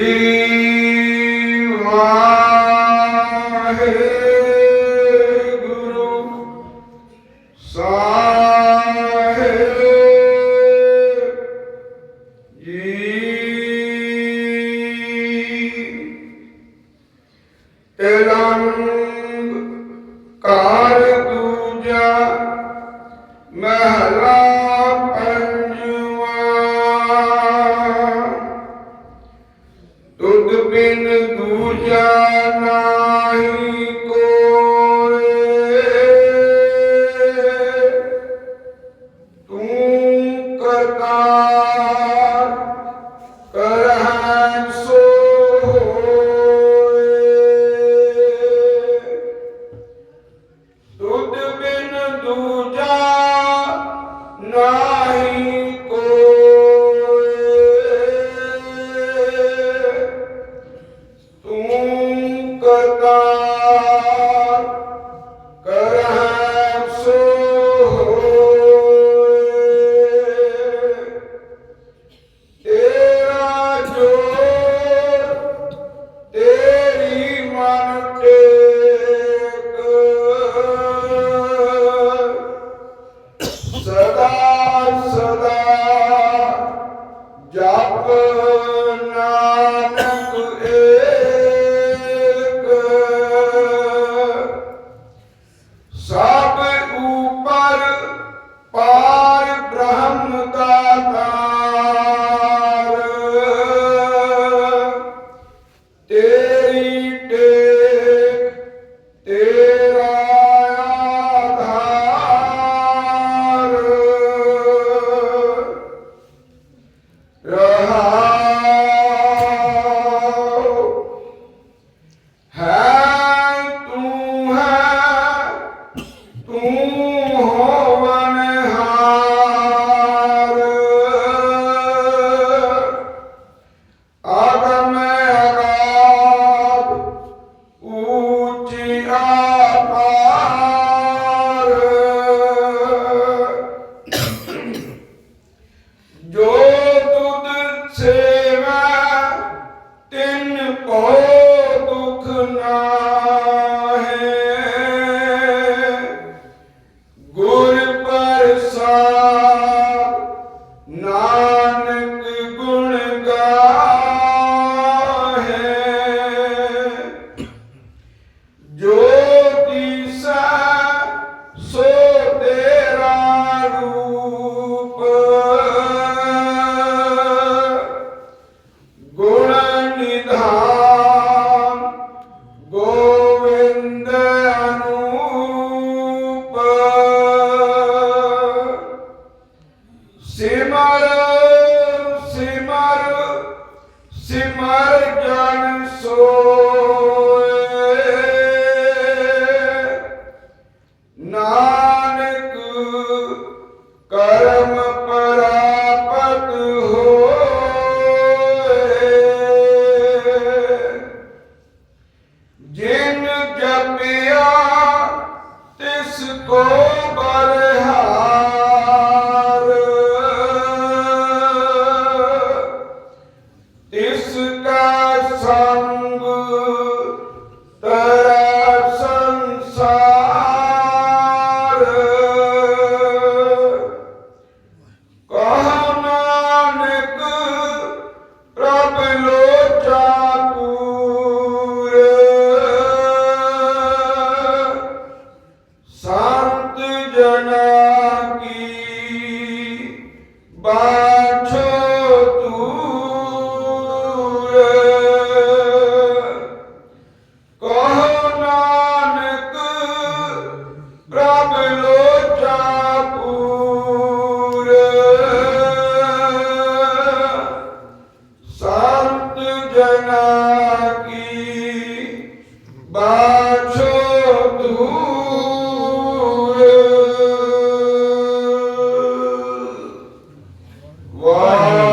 ਸ੍ਰੀ ਵਾਹਿਗੁਰੂ ਸਾਹਿਬ ਜੀ ਤੇਰੰਗ ਕਾਰ ਦੂਜਾ ਮਹਲਾ ਪੰਜਵਾ Hallelujah. গো ਹੈ ਤੂੰ ਹੈ ਤੂੰ ਹੋ ਸਿਮਰ ਸਿਮਰ ਸਿਮਰ ਜਨ ਸੋ ਬਾਛੋ ਦੂਰ ਵਾਹਿਗੁਰੂ।